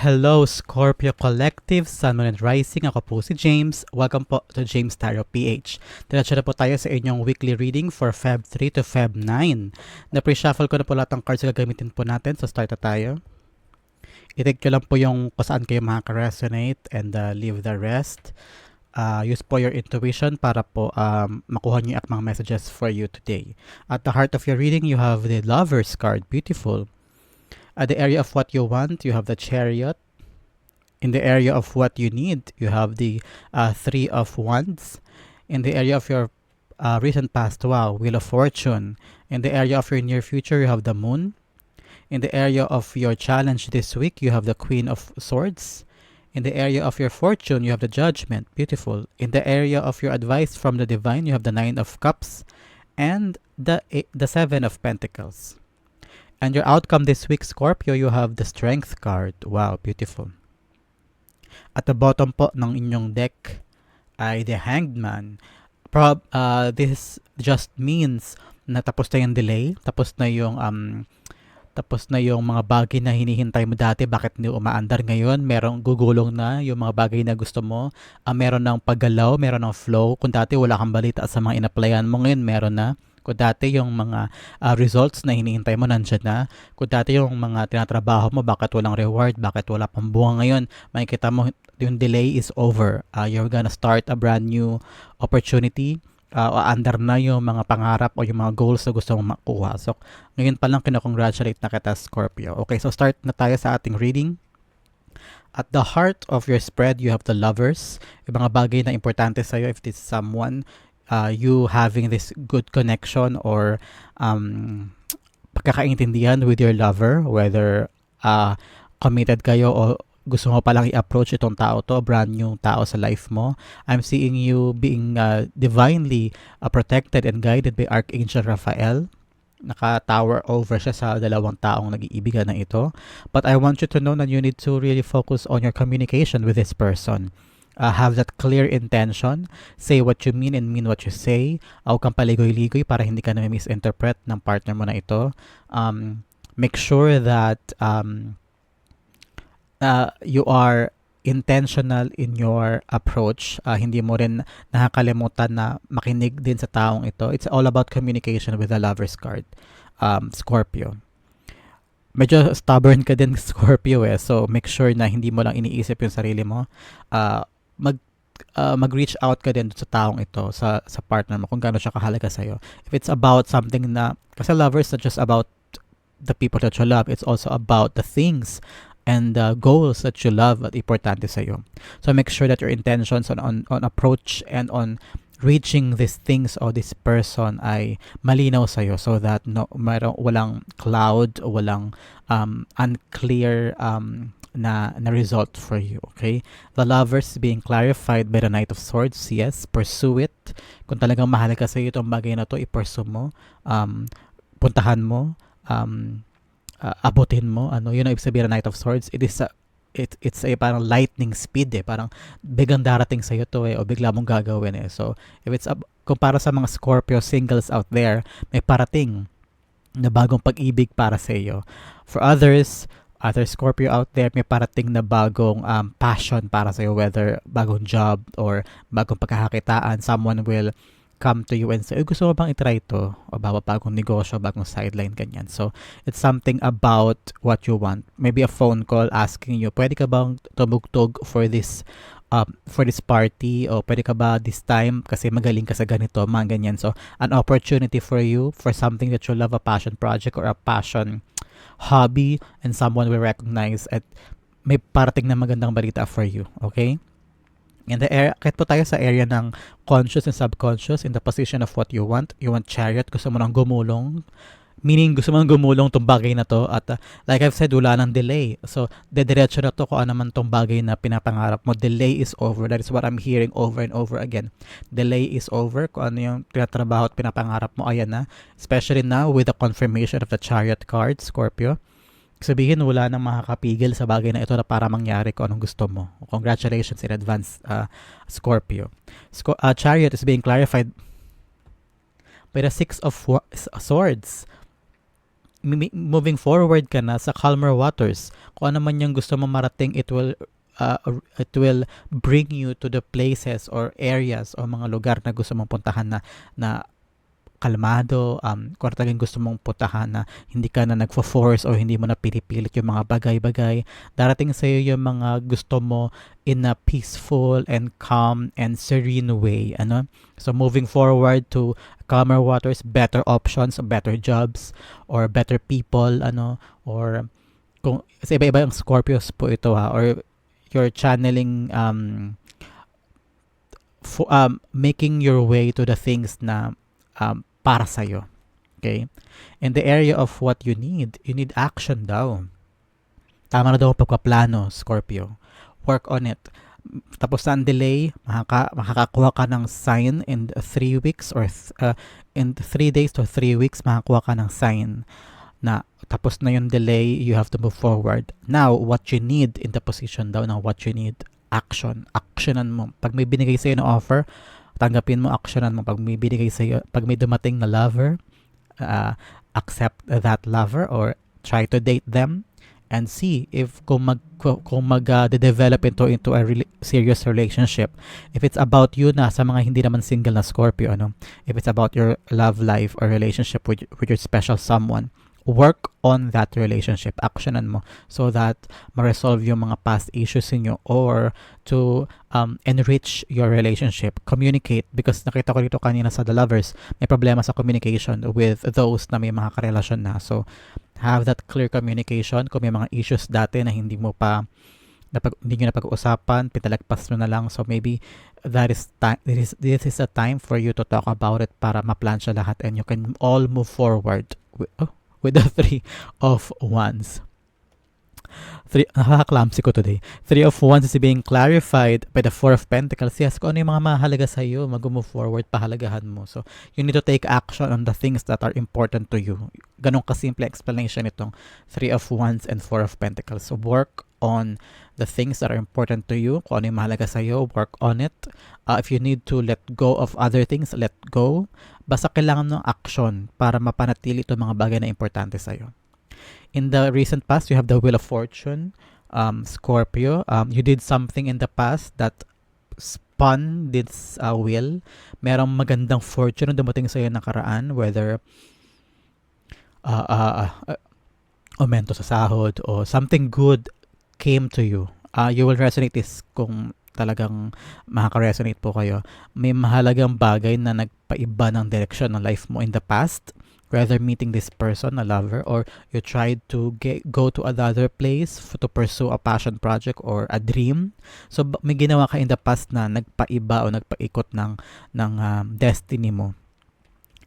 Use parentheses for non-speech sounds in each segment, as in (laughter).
Hello Scorpio Collective, Sun, Moon, and Rising. Ako po si James. Welcome po to James Tarot PH. Diretso na po tayo sa inyong weekly reading for Feb 3 to Feb 9. Na-pre-shuffle ko na po lahat ng cards na gagamitin po natin. So start na tayo. I-take nyo lang po yung kung saan kayo makaka-resonate and uh, leave the rest. Uh, use po your intuition para po um, makuha nyo yung mga messages for you today. At the heart of your reading, you have the Lover's card. Beautiful. At the area of what you want, you have the chariot. In the area of what you need, you have the uh, three of wands. In the area of your uh, recent past, wow, wheel of fortune. In the area of your near future, you have the moon. In the area of your challenge this week, you have the queen of swords. In the area of your fortune, you have the judgment. Beautiful. In the area of your advice from the divine, you have the nine of cups and the the seven of pentacles. And your outcome this week, Scorpio, you have the Strength card. Wow, beautiful. At the bottom po ng inyong deck ay the Hanged Man. Prob, uh, this just means na tapos na yung delay, tapos na yung um, tapos na yung mga bagay na hinihintay mo dati, bakit hindi umaandar ngayon? Merong gugulong na yung mga bagay na gusto mo. Uh, meron ng paggalaw, meron ng flow. Kung dati wala kang balita sa mga inaplayan mo, ngayon meron na. Kung dati yung mga uh, results na hinihintay mo nandyan na, kung dati yung mga tinatrabaho mo, bakit walang reward, bakit wala pang bunga ngayon, makikita mo yung delay is over. Uh, you're gonna start a brand new opportunity uh, under na yung mga pangarap o yung mga goals na gusto mong makuha. So, ngayon pa lang kinakongratulate na kita, Scorpio. Okay, so start na tayo sa ating reading. At the heart of your spread, you have the lovers. Yung mga bagay na importante sa'yo if is someone uh, you having this good connection or um, pagkakaintindihan with your lover, whether uh, committed kayo o gusto mo palang i-approach itong tao to, brand new tao sa life mo. I'm seeing you being uh, divinely uh, protected and guided by Archangel Raphael. Naka-tower over siya sa dalawang taong nag-iibigan na ito. But I want you to know that you need to really focus on your communication with this person uh, have that clear intention. Say what you mean and mean what you say. Huwag kang paligoy-ligoy para hindi ka na misinterpret ng partner mo na ito. Um, make sure that um, uh, you are intentional in your approach. Uh, hindi mo rin nakakalimutan na makinig din sa taong ito. It's all about communication with the lover's card. Um, Scorpio medyo stubborn ka din (laughs) Scorpio eh. So make sure na hindi mo lang iniisip yung sarili mo. Uh, mag uh, mag-reach out ka din sa taong ito, sa, sa partner mo, kung gaano siya kahalaga sa'yo. If it's about something na, kasi lovers not just about the people that you love, it's also about the things and the goals that you love at importante sa'yo. So make sure that your intentions on, on, on approach and on reaching these things or this person ay malinaw sa'yo so that no, mayroong, walang cloud, walang um, unclear um, na, na result for you, okay? The lovers being clarified by the Knight of Swords, yes, pursue it. Kung talagang mahalaga sa iyo itong bagay na to, i-pursue mo, um, puntahan mo, um, uh, abutin mo, ano, yun ang ibig sabihin ng Knight of Swords. It is a, it, it's a parang lightning speed eh. Parang biglang darating sa iyo to eh o bigla mong gagawin eh. So, if it's a, kumpara sa mga Scorpio singles out there, may parating na bagong pag-ibig para sa iyo. For others, other Scorpio out there, may parating na bagong um, passion para sa'yo, whether bagong job or bagong pagkakakitaan, someone will come to you and say, gusto mo bang itry ito? O baba bagong negosyo, bagong sideline, ganyan. So, it's something about what you want. Maybe a phone call asking you, pwede ka bang tumugtog for this um, for this party o pwede ka ba this time kasi magaling ka sa ganito, mga ganyan. So, an opportunity for you for something that you love, a passion project or a passion hobby and someone will recognize at may parating na magandang balita for you. Okay? In the area, kahit po tayo sa area ng conscious and subconscious, in the position of what you want, you want chariot, gusto mo nang gumulong, meaning gusto mo nang gumulong tong bagay na to at uh, like I've said, wala nang delay. So, dediretso na to kung ano man tong bagay na pinapangarap mo. Delay is over. That is what I'm hearing over and over again. Delay is over. Kung ano yung tinatrabaho at pinapangarap mo, ayan na. Especially now with the confirmation of the chariot card, Scorpio sabihin wala nang makakapigil sa bagay na ito na para mangyari kung anong gusto mo. Congratulations in advance, uh, Scorpio. Sco- uh, Chariot is being clarified by the Six of Swords. Moving forward ka na sa calmer waters. Kung ano man yung gusto mo marating, it will uh, it will bring you to the places or areas o mga lugar na gusto mong puntahan na na kalmado, um, kung talagang gusto mong puntahan na hindi ka na nagfo-force o hindi mo na pinipilit yung mga bagay-bagay, darating sa iyo yung mga gusto mo in a peaceful and calm and serene way. Ano? So moving forward to calmer waters, better options, better jobs, or better people, ano, or kung sa iba-iba yung Scorpios po ito ha, or you're channeling um, for, um, making your way to the things na um, para sa'yo. Okay? In the area of what you need, you need action daw. Tama na daw pagpaplano, Scorpio. Work on it. Tapos na ang delay, makaka, makakakuha ka ng sign in 3 weeks or th- uh, in 3 days to 3 weeks, makakuha ka ng sign na tapos na yung delay, you have to move forward. Now, what you need in the position daw na what you need, action. Actionan mo. Pag may binigay sa'yo na offer, tanggapin mo, actionan mo. Pag may binigay sa'yo, pag may dumating na lover, uh, accept that lover or try to date them and see if kung mag kung mag uh, develop into into a really serious relationship. If it's about you na sa mga hindi naman single na Scorpio ano? If it's about your love life or relationship with with your special someone work on that relationship actionan mo so that ma-resolve yung mga past issues niyo or to um, enrich your relationship communicate because nakita ko dito kanina sa the lovers may problema sa communication with those na may mga karelasyon na so have that clear communication kung may mga issues dati na hindi mo pa napag, hindi nyo napag-uusapan, pinalagpas mo na lang. So maybe that is time, this is, this is a time for you to talk about it para ma-plan siya lahat and you can all move forward. Oh, with the three of wands. Three, nakaka-clumsy ko today. Three of wands is being clarified by the four of pentacles. Yes, kung ano yung mga mahalaga sa iyo, mag-move forward, pahalagahan mo. So, you need to take action on the things that are important to you. Ganong kasimple explanation itong three of wands and four of pentacles. So, work on the things that are important to you. Kung ano yung mahalaga sa iyo, work on it. Uh, if you need to let go of other things, let go. Basta kailangan ng action para mapanatili itong mga bagay na importante sa iyo. In the recent past, you have the Wheel of Fortune, um, Scorpio. Um, you did something in the past that spun this uh, wheel. Merong magandang fortune na dumating sa iyo nakaraan, whether uh, uh, uh, aumento sa sahod or something good came to you. Uh, you will resonate this kung talagang makaka-resonate po kayo. May mahalagang bagay na nagpaiba ng direction ng life mo in the past whether meeting this person, a lover, or you tried to get, go to another place f- to pursue a passion project or a dream. So may ginawa ka in the past na nagpaiba o nagpaikot ng ng um, destiny mo.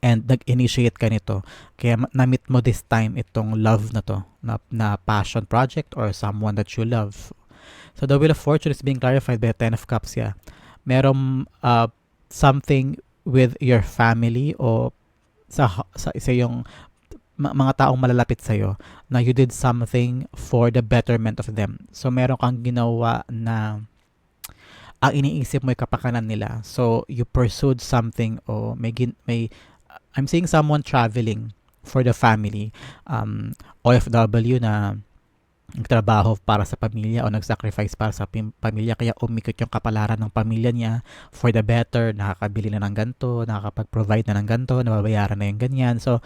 And nag-initiate ka nito. Kaya na-meet mo this time itong love na to, na, na passion project or someone that you love. So the Wheel of Fortune is being clarified by the Ten of Cups, yeah. Merong uh, something with your family o sa sa isa yung mga taong malalapit sa iyo na you did something for the betterment of them. So meron kang ginawa na ang iniisip mo ay kapakanan nila. So you pursued something o may may I'm seeing someone traveling for the family. Um OFW na nagtrabaho para sa pamilya o nag-sacrifice para sa pamilya kaya umikot yung kapalaran ng pamilya niya for the better, nakakabili na ng ganto, nakakapag-provide na ng ganto, nababayaran na yung ganyan. So,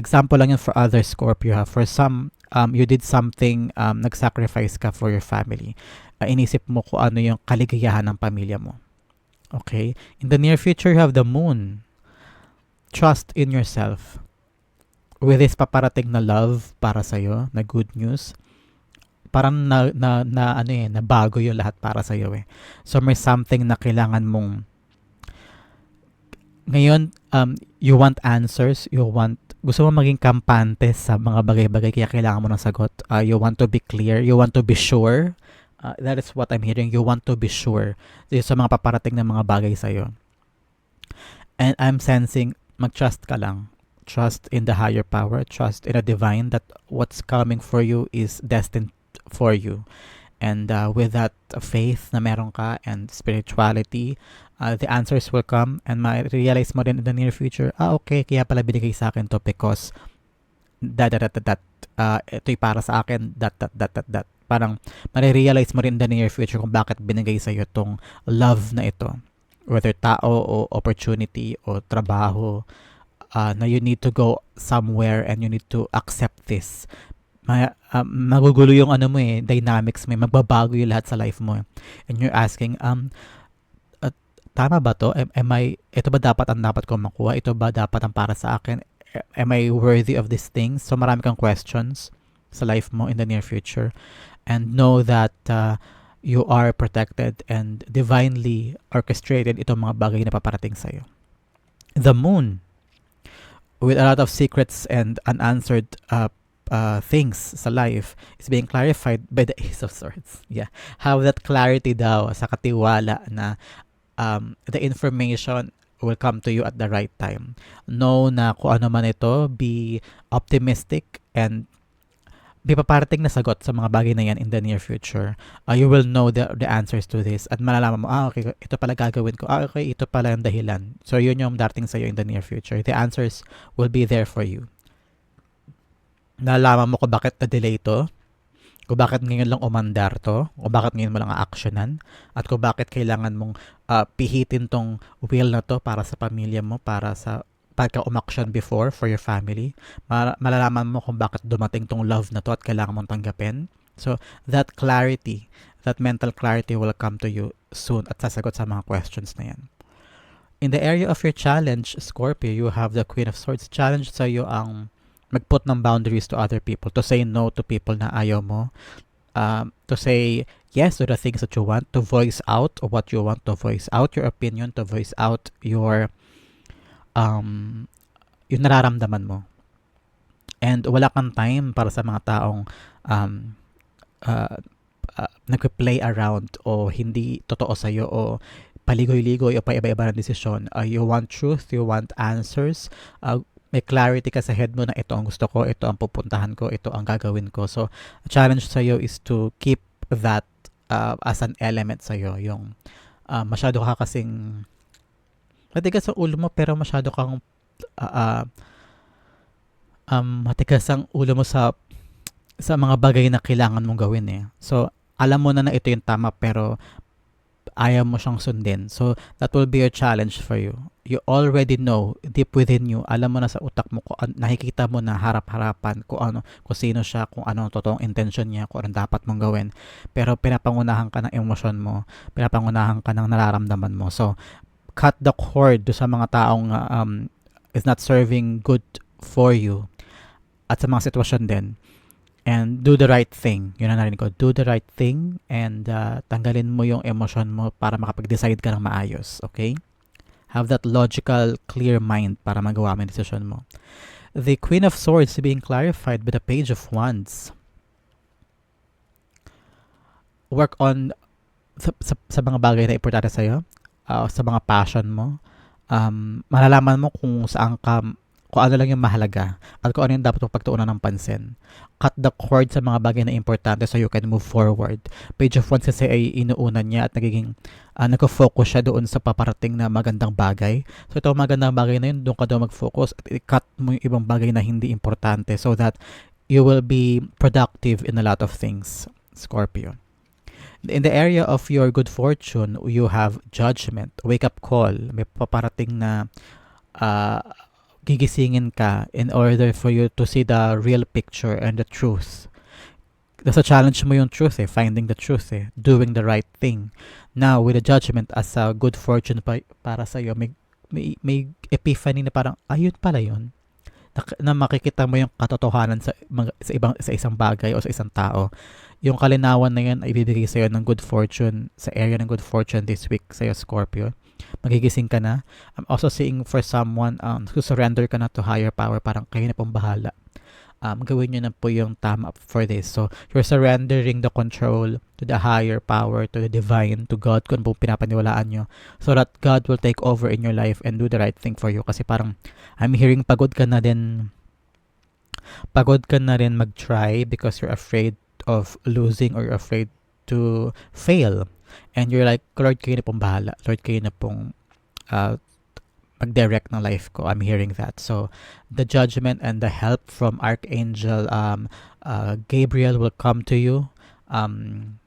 example lang yun for other Scorpio ha. For some, um, you did something, um, nag-sacrifice ka for your family. Uh, inisip mo kung ano yung kaligayahan ng pamilya mo. Okay? In the near future, you have the moon. Trust in yourself with this paparating na love para sa iyo, na good news, parang na, na, na ano eh, na bago yung lahat para sa iyo eh. So may something na kailangan mong ngayon, um, you want answers, you want, gusto mo maging kampante sa mga bagay-bagay kaya kailangan mo ng sagot. Uh, you want to be clear, you want to be sure. Uh, that is what I'm hearing. You want to be sure sa mga paparating na mga bagay sa iyo. And I'm sensing, mag-trust ka lang trust in the higher power, trust in a divine that what's coming for you is destined for you. And uh, with that faith na meron ka and spirituality, uh, the answers will come and ma-realize mo din in the near future, ah okay, kaya pala binigay sa akin to because that, that, that, that. Uh, ito'y para sa akin, that, that, that, that, that. Parang marirealize mo rin in the near future kung bakit binigay sa iyo tong love na ito. Whether tao o opportunity o trabaho, uh, na you need to go somewhere and you need to accept this. Ma- uh, magugulo yung ano mo eh, dynamics mo, eh. magbabago yung lahat sa life mo. eh. And you're asking, um, tama ba to? Am, am I, ito ba dapat ang dapat ko makuha? Ito ba dapat ang para sa akin? Am I worthy of these things? So marami kang questions sa life mo in the near future. And know that uh, you are protected and divinely orchestrated itong mga bagay na paparating sa'yo. The moon, with a lot of secrets and unanswered uh, uh, things sa life is being clarified by the (laughs) Ace of Swords. Yeah. Have that clarity daw sa katiwala na um, the information will come to you at the right time. Know na kung ano man ito, be optimistic and may paparating na sagot sa mga bagay na yan in the near future. Uh, you will know the, the answers to this at malalaman mo, ah, okay, ito pala gagawin ko. Ah, okay, ito pala yung dahilan. So, yun yung darating sa'yo in the near future. The answers will be there for you. Nalaman mo ko bakit na-delay ito, kung bakit ngayon lang umandar to, kung bakit ngayon mo lang a-actionan, at kung bakit kailangan mong uh, pihitin tong will na to para sa pamilya mo, para sa pagka umaction before for your family, malalaman mo kung bakit dumating tong love na to at kailangan mong tanggapin. So, that clarity, that mental clarity will come to you soon at sasagot sa mga questions na yan. In the area of your challenge, Scorpio, you have the Queen of Swords. Challenge sa iyo ang magput ng boundaries to other people, to say no to people na ayaw mo, um, to say yes to the things that you want, to voice out what you want, to voice out your opinion, to voice out your um, yung nararamdaman mo. And wala kang time para sa mga taong um, uh, uh, nagpe-play around o hindi totoo sa'yo o paligoy-ligoy o pa-iba-iba ng desisyon. Uh, you want truth, you want answers, uh, may clarity ka sa head mo na ito ang gusto ko, ito ang pupuntahan ko, ito ang gagawin ko. So, challenge sa'yo is to keep that uh, as an element sa'yo. Yung uh, masyado ka kasing matigas ang ulo mo pero masyado kang uh, uh, um, matigas ang ulo mo sa sa mga bagay na kailangan mong gawin eh. So, alam mo na na ito yung tama pero ayaw mo siyang sundin. So, that will be your challenge for you. You already know, deep within you, alam mo na sa utak mo, kung, nakikita mo na harap-harapan kung ano, kung sino siya, kung ano ang totoong intention niya, kung anong dapat mong gawin. Pero pinapangunahan ka ng emosyon mo, pinapangunahan ka ng nararamdaman mo. So, cut the cord do sa mga taong um, is not serving good for you at sa mga sitwasyon din and do the right thing. Yun ang narinig ko. Do the right thing and uh, tanggalin mo yung emosyon mo para makapag-decide ka ng maayos. Okay? Have that logical, clear mind para magawa mo yung decision mo. The Queen of Swords being clarified by the Page of Wands. Work on sa, sa, sa mga bagay na importante sa'yo uh, sa mga passion mo, um, malalaman mo kung saan ka, kung ano lang yung mahalaga at kung ano yung dapat mong pagtuunan ng pansin. Cut the cord sa mga bagay na importante so you can move forward. Page of Wands kasi ay inuunan niya at nagiging uh, nagko-focus siya doon sa paparating na magandang bagay. So ito magandang bagay na yun, doon ka daw mag-focus at i-cut mo yung ibang bagay na hindi importante so that you will be productive in a lot of things, Scorpio. In the area of your good fortune, you have judgment, wake up call. May paparating na uh, gigisingin ka in order for you to see the real picture and the truth. Nasa challenge mo yung truth eh, finding the truth eh, doing the right thing. Now, with the judgment as a good fortune pa, para sa iyo, may, may, may epiphany na parang, ayun pala yun. Na, na makikita mo yung katotohanan sa, sa, ibang, sa isang bagay o sa isang tao yung kalinawan na yan ay ibibigay sa'yo ng good fortune sa area ng good fortune this week sa'yo Scorpio. Magigising ka na. I'm also seeing for someone um, to surrender ka na to higher power parang kayo na pong bahala. Um, gawin nyo na po yung tama for this. So you're surrendering the control to the higher power to the divine to God kung po pinapaniwalaan nyo so that God will take over in your life and do the right thing for you. Kasi parang I'm hearing pagod ka na din. Pagod ka na rin mag-try because you're afraid of losing or afraid to fail. And you're like, Lord, kayo na pong bahala. Lord, kayo na pong uh, mag-direct ng life ko. I'm hearing that. So, the judgment and the help from Archangel um, uh, Gabriel will come to you. Um,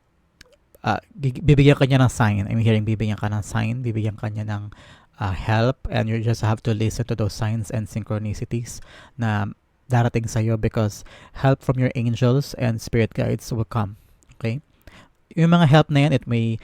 uh, bibigyan ka niya ng sign. I'm hearing bibigyan ka ng sign. Bibigyan ka niya ng uh, help and you just have to listen to those signs and synchronicities na darating sa'yo because help from your angels and spirit guides will come. Okay? Yung mga help na yan, it may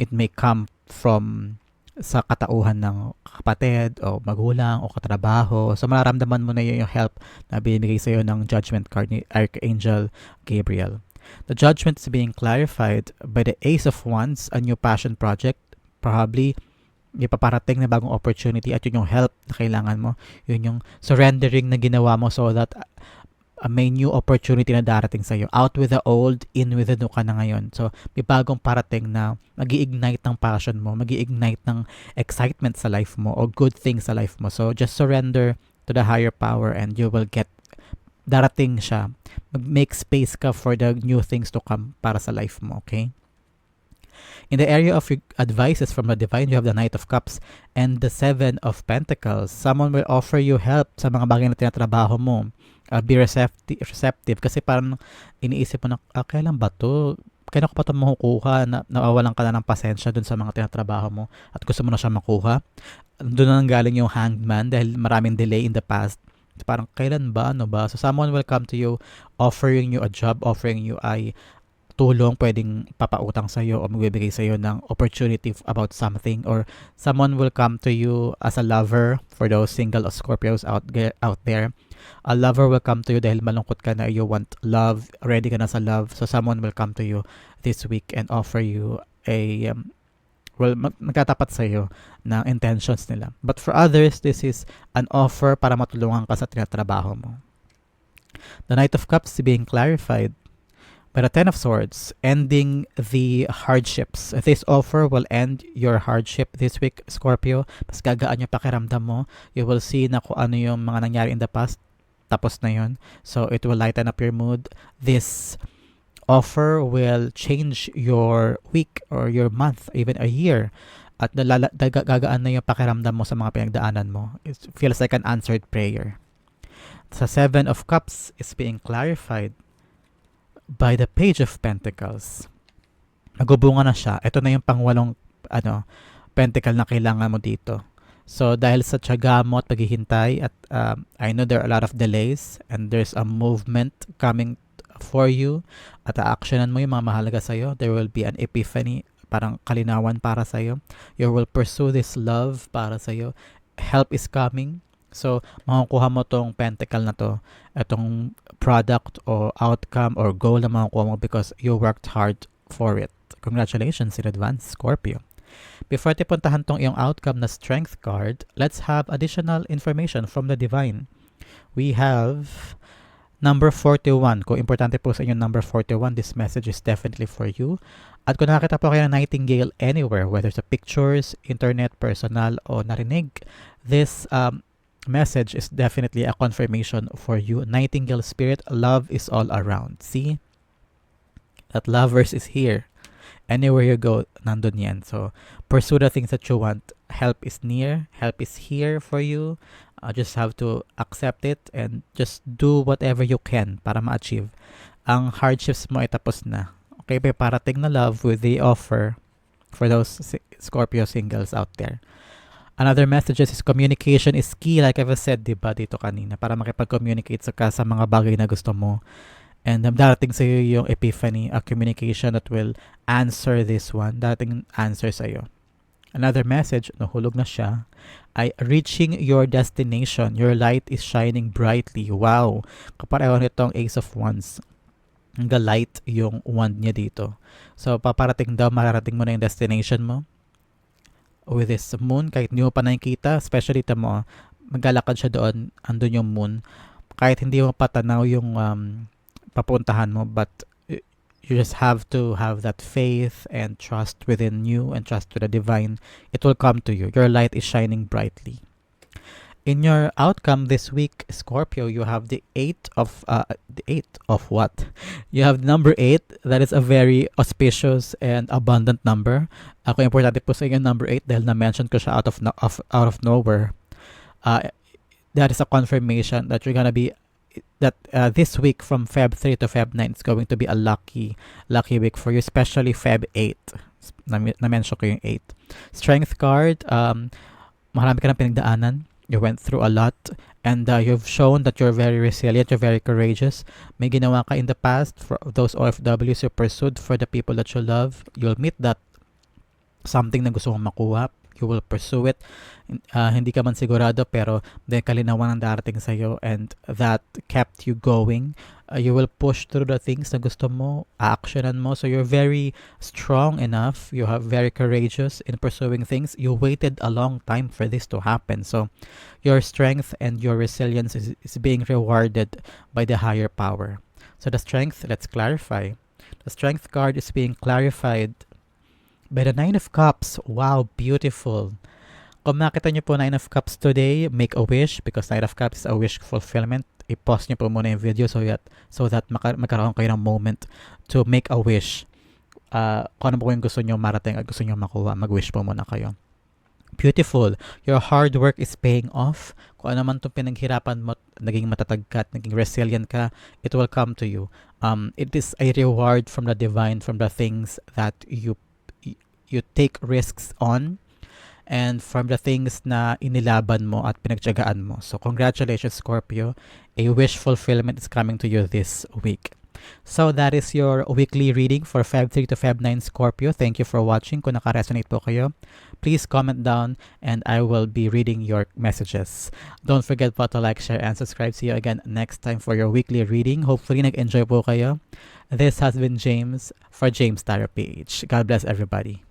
it may come from sa katauhan ng kapatid o magulang o katrabaho. So mararamdaman mo na yun yung help na binibigay sa'yo ng judgment card ni Archangel Gabriel. The judgment is being clarified by the Ace of Wands, a new passion project. Probably, may paparating na bagong opportunity at yun yung help na kailangan mo. Yun yung surrendering na ginawa mo so that uh, may new opportunity na darating sa'yo. Out with the old, in with the new ka na ngayon. So, may bagong parating na mag ignite ng passion mo, mag ignite ng excitement sa life mo o good things sa life mo. So, just surrender to the higher power and you will get darating siya. Mag-make space ka for the new things to come para sa life mo, okay? In the area of advices from the divine, you have the Knight of Cups and the Seven of Pentacles. Someone will offer you help sa mga bagay na tinatrabaho mo. Uh, be receptive, receptive kasi parang iniisip mo na, ah, kailan ba to? Kailan ko pa ito makukuha? Na, nawawalan ka na ng pasensya dun sa mga tinatrabaho mo at gusto mo na siya makuha. Doon na galing yung hanged man dahil maraming delay in the past. Parang kailan ba? Ano ba? So someone will come to you offering you a job, offering you ay tulong, pwedeng papautang sa iyo o magbibigay sa iyo ng opportunity about something or someone will come to you as a lover for those single Scorpios out out there. A lover will come to you dahil malungkot ka na you want love, ready ka na sa love. So someone will come to you this week and offer you a um, well, mag- magkatapat sa iyo ng intentions nila. But for others, this is an offer para matulungan ka sa tinatrabaho mo. The Knight of Cups being clarified by the Ten of Swords, ending the hardships. This offer will end your hardship this week, Scorpio. Mas gagaan yung pakiramdam mo. You will see na kung ano yung mga nangyari in the past. Tapos na yun. So, it will lighten up your mood. This offer will change your week or your month, even a year. At nalala, gagaan na yung pakiramdam mo sa mga pinagdaanan mo. It feels like an answered prayer. Sa Seven of Cups is being clarified by the Page of Pentacles. Nagubunga na siya. Ito na yung pangwalong ano, pentacle na kailangan mo dito. So, dahil sa tiyaga mo at paghihintay at um, I know there are a lot of delays and there's a movement coming for you at actionan mo yung mga mahalaga sa'yo. There will be an epiphany, parang kalinawan para sa'yo. You will pursue this love para sa'yo. Help is coming. So, makukuha mo tong pentacle na to, itong product or outcome or goal na makukuha mo because you worked hard for it. Congratulations in advance, Scorpio. Before natin puntahan tong iyong outcome na strength card, let's have additional information from the divine. We have number 41. Kung importante po sa inyo number 41, this message is definitely for you. At kung nakakita po kayo ng Nightingale anywhere, whether sa pictures, internet, personal, o narinig, this um, message is definitely a confirmation for you. Nightingale spirit, love is all around. See? That lovers is here. Anywhere you go, nandun yan. So, pursue the things that you want. Help is near. Help is here for you. Uh, just have to accept it and just do whatever you can para ma-achieve. Ang hardships mo ay tapos na. Okay, may parating na love with the offer for those Scorpio singles out there. Another message is communication is key like I've said, di ba, dito kanina, para makipag-communicate sa, sa mga bagay na gusto mo. And um, darating sa iyo yung epiphany, a communication that will answer this one. Darating answer sa iyo. Another message, nahulog na siya, ay reaching your destination. Your light is shining brightly. Wow! Kapareho nitong Ace of Wands. Ang light yung wand niya dito. So, paparating daw, mararating mo na yung destination mo. With this moon, kahit hindi mo pa nakikita, especially tamo, maglalakad siya doon, andun yung moon. Kahit hindi mo patanaw yung um, papuntahan mo, but you just have to have that faith and trust within you and trust to the divine. It will come to you. Your light is shining brightly. In your outcome this week, Scorpio, you have the eight of uh, the eight of what? (laughs) You have number eight. That is a very auspicious and abundant number. Ako importante po sa inyo number eight dahil na-mention ko siya out of, no, of out of nowhere. uh, that is a confirmation that you're gonna be that uh, this week from Feb 3 to Feb 9 is going to be a lucky lucky week for you especially Feb 8 na, na-mention ko yung 8 strength card um marami ka ng pinagdaanan you went through a lot and uh, you've shown that you're very resilient you're very courageous. May ginawa ka in the past for those OFWs you pursued for the people that you love. You'll meet that something na gusto mong makuha you will pursue it. Uh, hindi ka man sigurado pero may kalinawan ang darating sa'yo and that kept you going. Uh, you will push through the things na gusto mo, actionan mo. So you're very strong enough. You are very courageous in pursuing things. You waited a long time for this to happen. So your strength and your resilience is, is being rewarded by the higher power. So the strength, let's clarify. The strength card is being clarified by the Nine of Cups. Wow, beautiful. Kung makita niyo po Nine of Cups today, make a wish because Nine of Cups is a wish fulfillment. I-pause niyo po muna yung video so that, so that maka- magkaroon kayo ng moment to make a wish. Uh, kung ano po yung gusto niyo marating at gusto niyo makuha, mag-wish po muna kayo. Beautiful. Your hard work is paying off. Kung ano man itong pinaghirapan mo, naging matatag ka, naging resilient ka, it will come to you. Um, it is a reward from the divine, from the things that you you take risks on and from the things na inilaban mo at pinagtyagaan mo. So congratulations Scorpio. A wish fulfillment is coming to you this week. So that is your weekly reading for Feb 3 to Feb 9 Scorpio. Thank you for watching. Kung naka-resonate po kayo, please comment down and I will be reading your messages. Don't forget po to like, share, and subscribe. See you again next time for your weekly reading. Hopefully nag-enjoy po kayo. This has been James for James Tarot PH. God bless everybody.